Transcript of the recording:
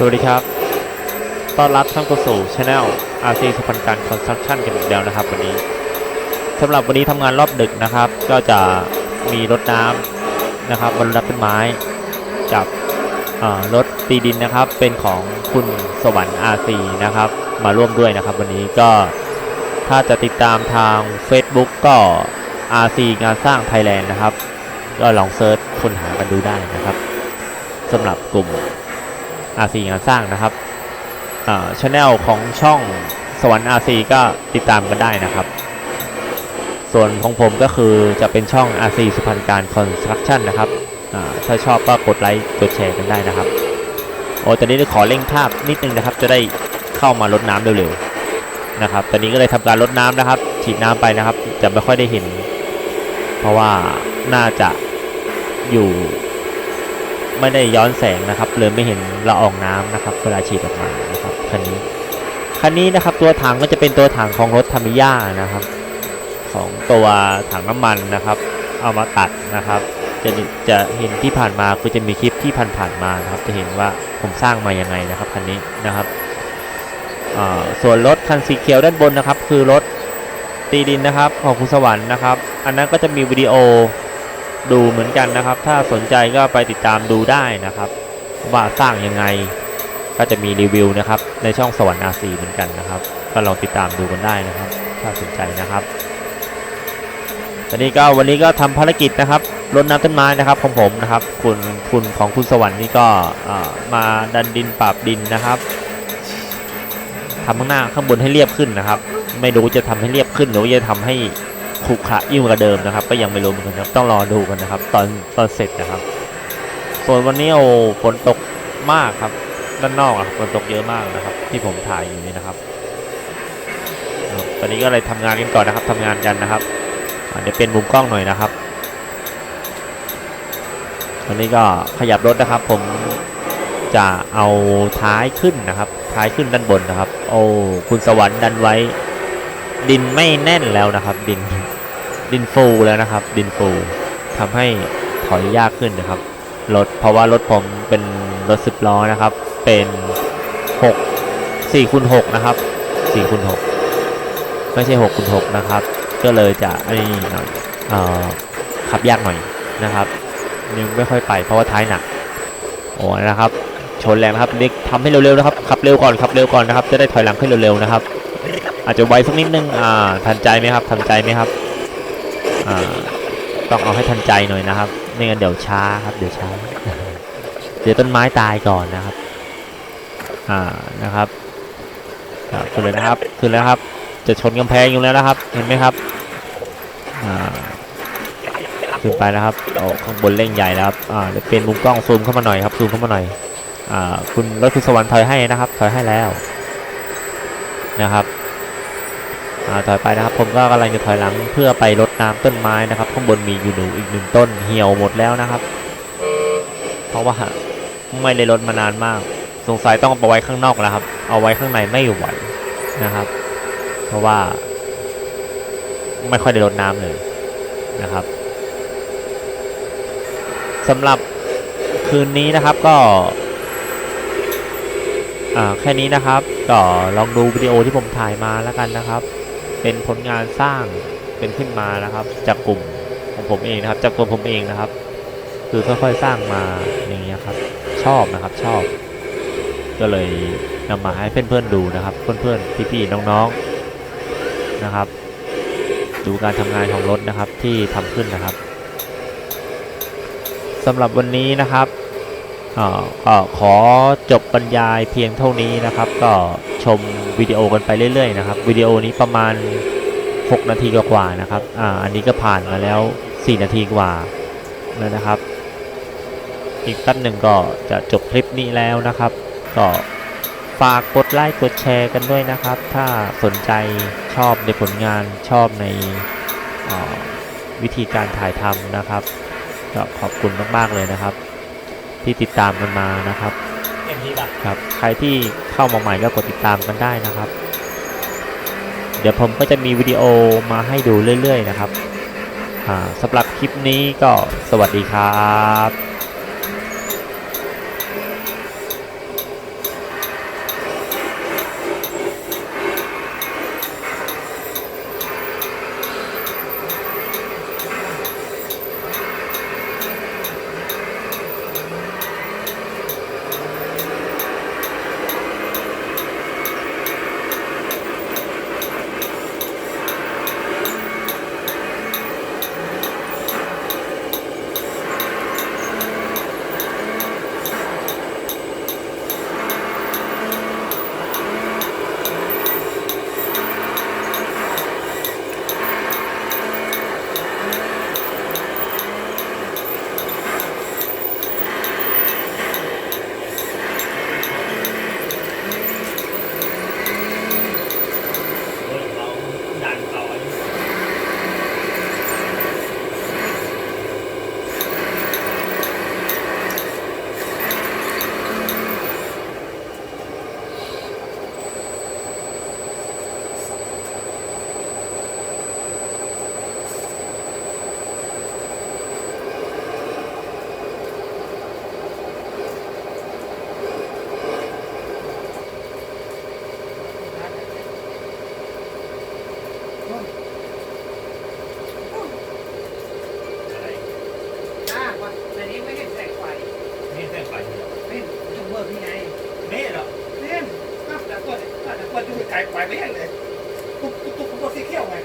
สวัสดีครับ ต้อนรับท่านเข้าสู่ช anel RC สุพรรณการคอนสตรักชั่นกันอีกแล้วนะครับ วันนี้สำหรับวันนี้ทำงานรอบดึกนะครับ ก็จะมีรถน้ำนะครับบนรับต้นไม้กับรถตีดินนะครับ เป็นของคุณสวรรค์ RC นะครับ มาร่วมด้วยนะครับ วันนี้ก็ถ้าจะติดตามทาง Facebook ก็ RC งานสร้างไทยแลนด์นะครับ ก็ลองเซิร์ชค้นหากันดูได้นะครับสำหรับกลุ่ม RC งานสร้างนะครับช anel ของช่องสวรรค์ RC ก็ติดตามกันได้นะครับ ส่วนของผมก็คือจะเป็นช่อง RC สุพรรณการ Construction นะครับถ้าชอบก็กดไลค์กดแชร์กันได้นะครับโอ้ตอนนี้ขอเร่งภาพนิดนึงนะครับ จะได้เข้ามารดน้ำเร็วๆนะครับ ตอนนี้ก็เลยทำการรดน้ำนะครับ ฉีดน้ำไปนะครับ จะไม่ค่อยได้เห็น เพราะว่าน่าจะอยู่ ไม่ได้ย้อนแสงนะครับเลยไม่เห็นละอองน้ำนะครับเวลาฉีดออกมานะครับคันนี้คันนี้นะครับตัวถังก็จะเป็นตัวถังของรถธรรมิยานะครับ ของตัวถังน้ำมันนะครับ เอามาตัดนะครับจะจะเห็นที่ผ่านมาคือจะมีคลิปที่ผ่านๆมานะครับ จะเห็นว่าผมสร้างมายังไงนะครับคันนี้นะครับส่วนรถคันสีเขียวด้านบนนะครับ คือรถตีดินนะครับของคุณสวรรค์นะครับ อันนั้นก็จะมีวิดีโอ ดูเหมือนกันนะครับ ถ้าสนใจก็ไปติดตามดูได้นะครับ ว่าสร้างยังไงก็จะมีรีวิวนะครับในช่องสวรรค์อาซีเหมือนกันนะครับ ก็ลองติดตามดูกันได้นะครับ ถ้าสนใจนะครับตอนนี้ก็วันนี้ก็ทำภารกิจนะครับรดน้ำต้นไม้นะครับของผมนะครับ คุณคุณของคุณสวรรค์นี่ก็มาดันดินปราบดินนะครับทำข้างหน้าข้างบนให้เรียบขึ้นนะครับ ไม่รู้จะทำให้เรียบขึ้นหรือจะทำให้ ขรุขระยิ่งกว่าเดิมนะครับ ก็ยังไม่รู้เหมือนกันครับต้องรอดูกันนะครับ ตอนตอนเสร็จนะครับ ส่วนวันนี้โอ้ฝนตกมากครับ ด้านนอกอะฝนตกเยอะมากนะครับ ที่ผมถ่ายอยู่นี่นะครับ ตอนนี้ก็เลยทำงานกันก่อนนะครับทำงานกันนะครับเดี๋ยวเป็นมุมกล้องหน่อยนะครับตอนนี้ก็ขยับรถนะครับ ผมจะเอาท้ายขึ้นนะครับ ท้ายขึ้นด้านบนนะครับ โอ้คุณสวรรค์ดันไว้ ดินไม่แน่นแล้วนะครับ ดิน ดินฟูแล้วนะครับ ดินฟูทำให้ถอยยากขึ้นนะครับรถเพราะว่ารถผมเป็นรถสิบล้อนะครับ เป็น6 4คูณ6นะครับ4คูณ6ไม่ใช่6คูณ6นะครับ ก็เลยจะอ้นี่หน่อยอ่อขับยากหน่อยนะครับยังไม่ค่อยไปเพราะว่าท้ายหนักโอ้นะครับชนแรงนะครับเด็กทำให้เร็วๆนะครับขับเร็วก่อนขับเร็วก่อนนะครับ จะได้ถอยหลังขึ้นเร็วๆนะครับ อาจจะไวสักนิดนึงอ่าทันใจไหมครับทันใจไหมครับ ต้องเอาให้ทันใจหน่อยนะครับไม่งั้นเดี๋ยวช้าครับ เดี๋ยวช้า เดี๋ยวต้นไม้ตายก่อนนะครับ อ่านะครับขึ้นเลยนะครับขึ้นแล้วครับ จะชนกำแพงอยู่แล้วนะครับ เห็นไหมครับอ่าขึ้นไปนะครับโอ้ข้างบนเร่งใหญ่แล้วครับอ่าเดี๋ยวเป็นมุมกล้องซูมเข้ามาหน่อยครับซูมเข้ามาหน่อยอ่าคุณรถคุณสวรรค์ถอยให้นะครับถอยให้แล้วนะครับ ถอยไปนะครับ ผมก็กำลังจะถอยหลังเพื่อไปรดน้ำต้นไม้นะครับ ข้างบนมีอยู่หนึ่งอีกหนึ่งต้นเหี่ยวหมดแล้วนะครับ เพราะว่าไม่ได้รดมานานมาก สงสัยต้องเอาไปไว้ข้างนอกแล้วครับ เอาไว้ข้างในไม่ไหวนะครับ เพราะว่า ไม่ค่อยได้รดน้ำเลยนะครับสำหรับคืนนี้นะครับก็อ่าแค่นี้นะครับ ก็ลองดูวิดีโอที่ผมถ่ายมาแล้วกันนะครับ เป็นผลงานสร้างเป็นขึ้นมานะครับ จากกลุ่มของผมเองนะครับ จากตัวผมเองนะครับ คือค่อยๆสร้างมาอย่างเงี้ยครับ ชอบนะครับชอบ ก็เลยนำมาให้เพื่อนๆดูนะครับ เพื่อนๆพี่ๆน้องๆนะครับ ดูการทำงานของรถนะครับที่ทำขึ้นนะครับสำหรับวันนี้นะครับก็ขอจบบรรยายเพียงเท่านี้นะครับ ก็ชม วิดีโอกันไปเรื่อยๆนะครับวิดีโอนี้ประมาณ 6 นาทีกว่าๆนะครับอ่าอันนี้ก็ผ่านมาแล้ว 4 นาทีกว่าแล้วนะครับ อีกแป๊บหนึ่งก็จะจบคลิปนี้แล้วนะครับ ก็ฝากกดไลค์กดแชร์กันด้วยนะครับ ถ้าสนใจชอบในผลงานชอบในวิธีการถ่ายทำนะครับก็ขอบคุณมากๆเลยนะครับ ที่ติดตามกันมานะครับ ครับ ใครที่เข้ามาใหม่ก็กดติดตามกันได้นะครับ เดี๋ยวผมก็จะมีวิดีโอมาให้ดูเรื่อยๆนะครับสำหรับคลิปนี้ก็สวัสดีครับ อะไร อ่าวันอันนี้ไม่เห็นแสงไฟ นี่แสงไฟเหรอ ไม่เห็นจุดเบิกนี่ไง นี่เหรอ เล่นก็แต่ตัวแต่ตัวดูไกลไฟไม่แห้งเลยตุ๊กตุ๊กตุ๊กตุ๊กสีเขียวไง